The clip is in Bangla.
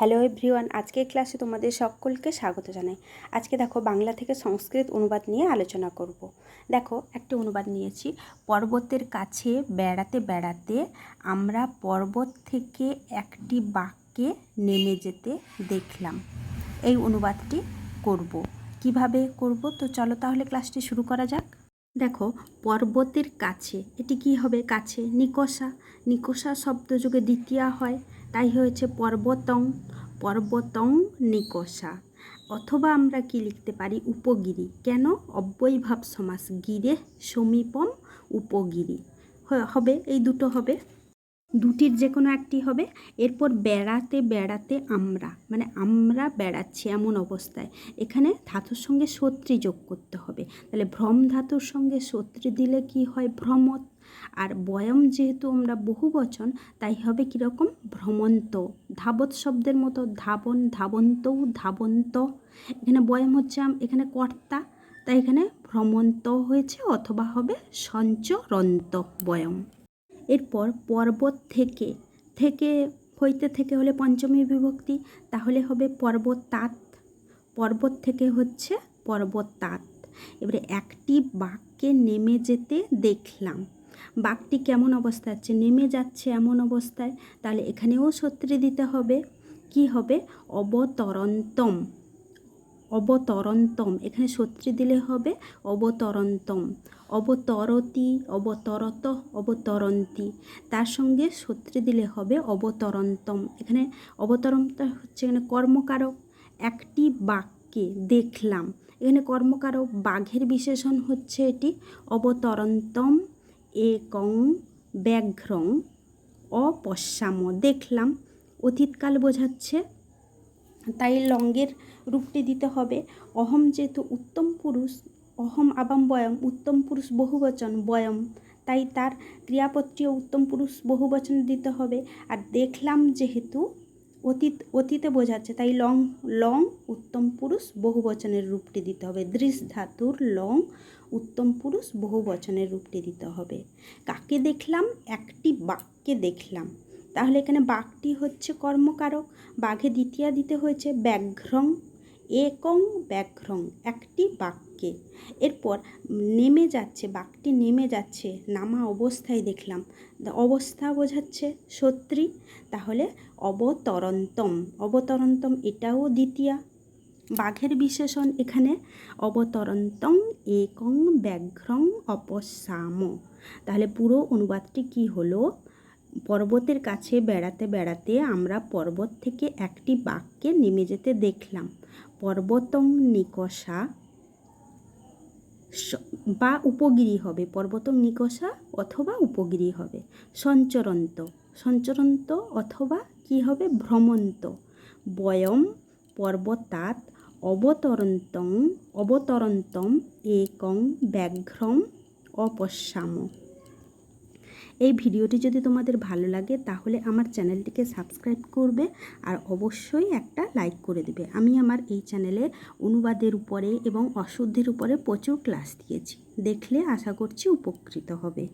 হ্যালো এভরিওয়ান আজকের ক্লাসে তোমাদের সকলকে স্বাগত জানাই। আজকে দেখো বাংলা থেকে সংস্কৃত অনুবাদ নিয়ে আলোচনা করব। দেখো, একটি অনুবাদ নিয়েছি। পর্বতের কাছে বেড়াতে বেড়াতে আমরা পর্বত থেকে একটি বাক্যে নেমে যেতে দেখলাম। এই অনুবাদটি করব। কীভাবে করব? তো চলো তাহলে ক্লাসটি শুরু করা যাক। দেখো, পর্বতের কাছে। এটি কি হবে? কাছে। নিকষা। নিকষা শব্দযোগে দ্বিতীয়া হয়। তাই হয়েছে পর্বতং। পর্বতং নিকষা। অথবা আমরা কি লিখতে পারি? উপগিরি। কেন? অব্যয়ভাব সমাস। গিরে সমীপম উপগিরি। হবে? এই দুটো হবে। দুটির যে কোনো একটি হবে। এরপর বেড়াতে বেড়াতে আমরা মানে আমরা বেড়াচ্ছি এমন অবস্থায়। এখানে ধাতুর সঙ্গে সত্রি যোগ করতে হবে। তাহলে ভ্রম ধাতুর সঙ্গে সত্রি দিলে কি হয়? ভ্রমত। আর বয়ম যেহেতু আমরা বহু বচন তাই হবে কীরকম ভ্রমন্ত। ধাবত শব্দের মতো ধাবন ধাবন্তও ধাবন্ত। এখানে বয়ম হচ্ছে এখানে কর্তা। তাই এখানে ভ্রমন্ত হয়েছে অথবা হবে সঞ্চরন্ত বয়ম। এরপর পর্বত থেকে থেকে হইতে থেকে হলে পঞ্চমী বিভক্তি, তাহলে হবে পর্বতাত পর্বত থেকে হচ্ছে পর্বতাত এবারে একটি বাক্যে নেমে যেতে দেখলাম। বাঘটি কেমন অবস্থায় আছে? নেমে যাচ্ছে এমন অবস্থায়, তাহলে এখানেও সত্রে দিতে হবে। কি হবে? অবতরন্তম। অবতরন্তম। এখানে সত্রি দিলে হবে অবতরন্তম। অবতরতি, অবতরত, অবতরন্তি। তার সঙ্গে সত্রি দিলে হবে অবতরন্তম। এখানে অবতরণটা হচ্ছে এখানে কর্মকারক একটি বাক্যে দেখলাম। এখানে কর্মকারক বাঘের বিশেষণ হচ্ছে এটি অবতরন্তম একং ব্যাঘ্রং অপশ্যাম। দেখলাম, অতীতকাল বোঝাচ্ছে তাই লঙ্গের রূপটি দিতে হবে। অহম যেহেতু উত্তম পুরুষ, অহম আবাম বয়ম, উত্তম পুরুষ বহুবচন বয়ম। তাই তার ক্রিয়াপত্রীয় উত্তম পুরুষ বহুবচন দিতে হবে। আর দেখলাম যেহেতু অতীত, অতীতে বোঝাচ্ছে, তাই লং লং উত্তম পুরুষ বহুবচনের রূপটি দিতে হবে। দৃশ ধাতুর লং উত্তম পুরুষ বহুবচনের রূপটি দিতে হবে। কাকে দেখলাম? একটি বাক্যে দেখলাম। তাহলে এখানে বাঘটি হচ্ছে কর্মকারক। বাঘে দ্বিতীয়া দিতে হয়েছে ব্যাঘ্রং। একং ব্যাঘ্রং, একটি বাক্যে এরপর নেমে যাচ্ছে, বাঘটি নেমে যাচ্ছে, নামা অবস্থায় দেখলাম। অবস্থা বোঝাচ্ছে সত্রী তাহলে অবতরন্তম। অবতরন্তম এটাও দ্বিতীয়া। বাঘের বিশেষণ এখানে অবতরন্তং একং ব্যাঘ্রং অপসাম। তাহলে পুরো অনুবাদটি কি হলো? পর্বতের কাছে বেড়াতে বেড়াতে আমরা পর্বত থেকে একটি বাঘকে নেমে যেতে দেখলাম। পর্বতং নিকষা বা উপগিরি হবে। পর্বতং নিকষা অথবা উপগিরি হবে। সঞ্চরন্ত সঞ্চরন্ত অথবা কি হবে? ভ্রমন্ত। বয়ম পর্বতাৎ অবতরন্তং, অবতরন্তম, একং ব্যাঘ্রম অপশ্যাম এই ভিডিওটি যদি তোমাদের ভালো লাগে, তাহলে আমার চ্যানেলটিকে সাবস্ক্রাইব করবে আর অবশ্যই একটা লাইক করে দেবে। আমি আমার এই চ্যানেলে অনুবাদের উপরে এবং অশুদ্ধের উপরে প্রচুর ক্লাস দিয়েছি। দেখলে আশা করছি উপকৃত হবে।